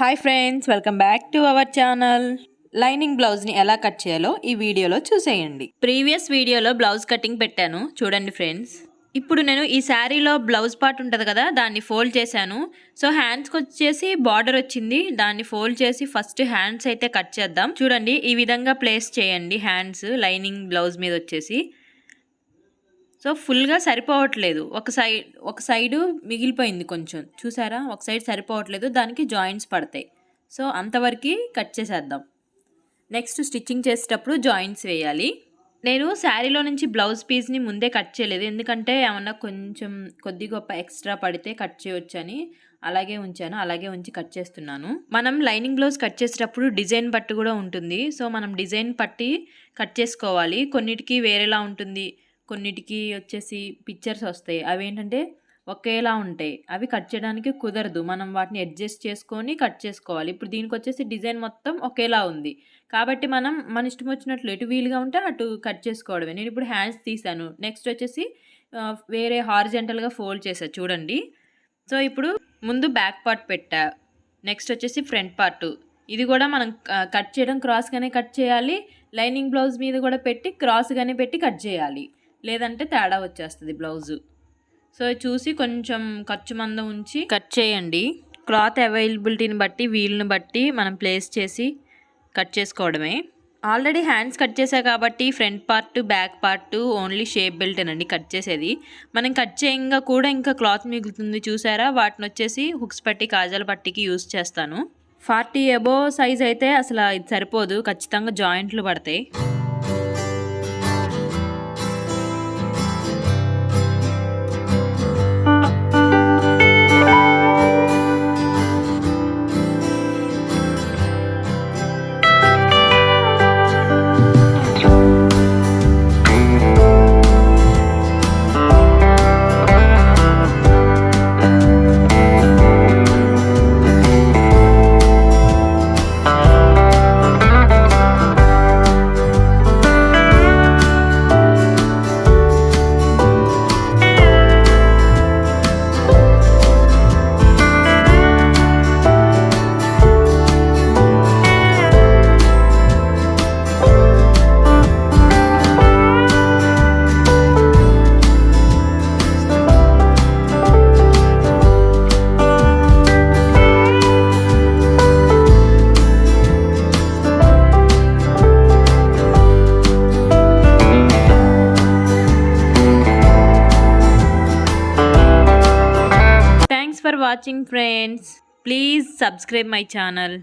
Hi friends welcome back to our channel. Lining బ్లౌజ్ని ఎలా cut చేయాలో ఈ వీడియోలో చూసేయండి. ప్రీవియస్ వీడియోలో బ్లౌజ్ కటింగ్ పెట్టాను. చూడండి ఫ్రెండ్స్. ఇప్పుడు నేను ఈ శారీలో బ్లౌజ్ పార్ట్ ఉంటుంది కదా దాన్ని ఫోల్డ్ చేశాను. సో హ్యాండ్స్కి వచ్చేసి బార్డర్ వచ్చింది. దాన్ని ఫోల్డ్ చేసి ఫస్ట్ హ్యాండ్స్ అయితే కట్ చేద్దాం. చూడండి ఈ విధంగా ప్లేస్ చేయండి హ్యాండ్స్ లైనింగ్ బ్లౌజ్ మీద వచ్చేసి. సో ఫుల్గా సరిపోవట్లేదు. ఒక సైడ్ ఒక సైడు మిగిలిపోయింది కొంచెం. చూసారా? ఒక సైడ్ సరిపోవట్లేదు. దానికి జాయింట్స్ పడతాయి. సో అంతవరకు కట్ చేసేద్దాం. నెక్స్ట్ స్టిచ్చింగ్ చేసేటప్పుడు జాయింట్స్ వేయాలి. నేను శారీలో నుంచి బ్లౌజ్ పీస్ని ముందే కట్ చేయలేదు. ఎందుకంటే ఏమన్నా కొంచెం కొద్ది గొప్ప ఎక్స్ట్రా పడితే కట్ చేయొచ్చని అలాగే ఉంచాను. అలాగే ఉంచి కట్ చేస్తున్నాను. మనం లైనింగ్ బ్లౌజ్ కట్ చేసేటప్పుడు డిజైన్ పట్టు కూడా ఉంటుంది. సో మనం డిజైన్ పట్టి కట్ చేసుకోవాలి. కొన్నిటికి వేరేలా ఉంటుంది. కొన్నిటికి వచ్చేసి పిక్చర్స్ వస్తాయి. అవి ఏంటంటే ఒకేలా ఉంటాయి. అవి కట్ చేయడానికి కుదరదు. మనం వాటిని అడ్జస్ట్ చేసుకొని కట్ చేసుకోవాలి. ఇప్పుడు దీనికి వచ్చేసి డిజైన్ మొత్తం ఒకేలా ఉంది. కాబట్టి మనం మన ఇష్టం వచ్చినట్లు ఎటు వీలుగా ఉంటే అటు కట్ చేసుకోవడమే. నేను ఇప్పుడు హ్యాండ్స్ తీసాను. నెక్స్ట్ వచ్చేసి వేరే హారిజెంటల్గా ఫోల్డ్ చేసా చూడండి. సో ఇప్పుడు ముందు బ్యాక్ పార్ట్ పెట్టా. నెక్స్ట్ వచ్చేసి ఫ్రంట్ పార్ట్ ఇది కూడా మనం కట్ చేయడం క్రాస్గానే కట్ చేయాలి. లైనింగ్ బ్లౌజ్ మీద కూడా పెట్టి క్రాస్గానే పెట్టి కట్ చేయాలి. లేదంటే తేడా వచ్చేస్తుంది బ్లౌజు. సో చూసి కొంచెం ఖర్చు మంద ఉంచి కట్ చేయండి. క్లాత్ అవైలబిలిటీని బట్టి వీల్ని బట్టి మనం ప్లేస్ చేసి కట్ చేసుకోవడమే. ఆల్రెడీ హ్యాండ్స్ కట్ చేసా కాబట్టి front part back part only shape బెల్టేనండి cut చేసేది. మనం కట్ చేయంగా కూడా ఇంకా క్లాత్ మిగులుతుంది చూసారా? వాటిని వచ్చేసి హుక్స్ పట్టి కాజాల పట్టికి యూస్ చేస్తాను. ఫార్టీ అబో సైజ్ అయితే అసలు ఇది సరిపోదు. ఖచ్చితంగా జాయింట్లు పడతాయి. watching friends. Please subscribe my channel.